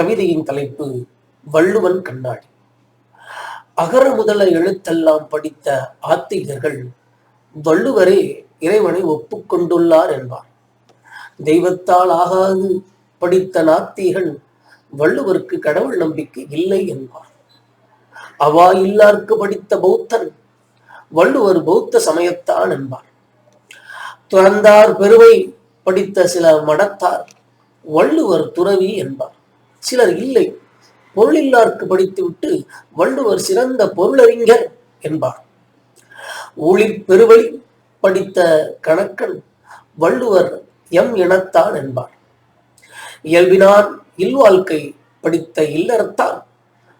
கவிதையின் தலைப்பு வள்ளுவன் கண்ணாடி. அகர முதல எழுத்தெல்லாம் படித்த ஆத்திகர்கள் வள்ளுவரே இறைவனை ஒப்புக்கொண்டுள்ளார் என்பார். தெய்வத்தால் ஆகாது படித்த நாத்திகன் வள்ளுவருக்கு கடவுள் நம்பிக்கை இல்லை என்பார். அவா இல்லார்க்கு படித்த பௌத்தன் வள்ளுவர் பௌத்த சமயத்தான் என்பார். துறந்தார் பெருவை படித்த சில மடத்தார் வள்ளுவர் துறவி என்பார். சிலர் இல்லை. பொருளில்லார்க்கு படித்துவிட்டு வள்ளுவர் சிறந்த பொருளறிஞர் என்பார். ஊழிற் பெருவழி படித்த கணக்கன் வள்ளுவர் எம் இனத்தான் என்பார். இயல்பினான் இல்வாழ்க்கை படித்த இல்லறத்தான்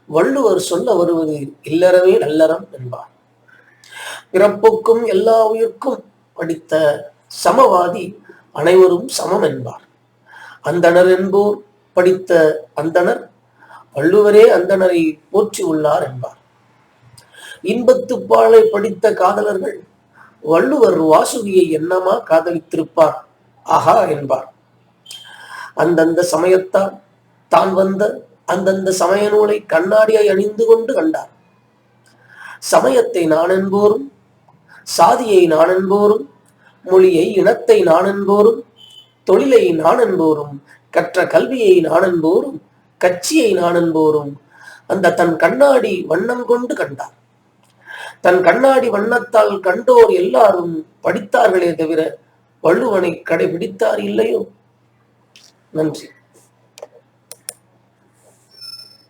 வள்ளுவர் சொல்ல வருவது இல்லறவே நல்லறம் என்பார். பிறப்புக்கும் எல்லா உயிர்க்கும் படித்த சமவாதி அனைவரும் சமம் என்பார். அந்தணர் என்போர் படித்த அந்தணர் வள்ளுவரே அந்தனரை போற்றி உள்ளார் என்பார். இன்பத்துப்பாலை படித்த காதலர்கள் வள்ளுவர் வாசுகியை என்னமா காதலித்திருப்பார்? ஆஹா என்பார். அந்தந்த சமயத்தால் தான் வந்த அந்தந்த சமய நூலை கண்ணாடியை அணிந்து கொண்டு கண்டார். சமயத்தை நான் என்போரும் சாதியை நான் என்போரும் மொழியை இனத்தை நான் என்போரும் தொழிலை நாணன்போரும் கற்ற கல்வியை நாணன்போரும் கட்சியை நாணன்போரும் அந்த தன் கண்ணாடி வண்ணம் கொண்டு கண்டார். தன் கண்ணாடி வண்ணத்தால் கண்டோர் எல்லாரும் படித்தார்களே தவிர வள்ளுவனை கடைபிடித்தார் இல்லையோ? நன்றி.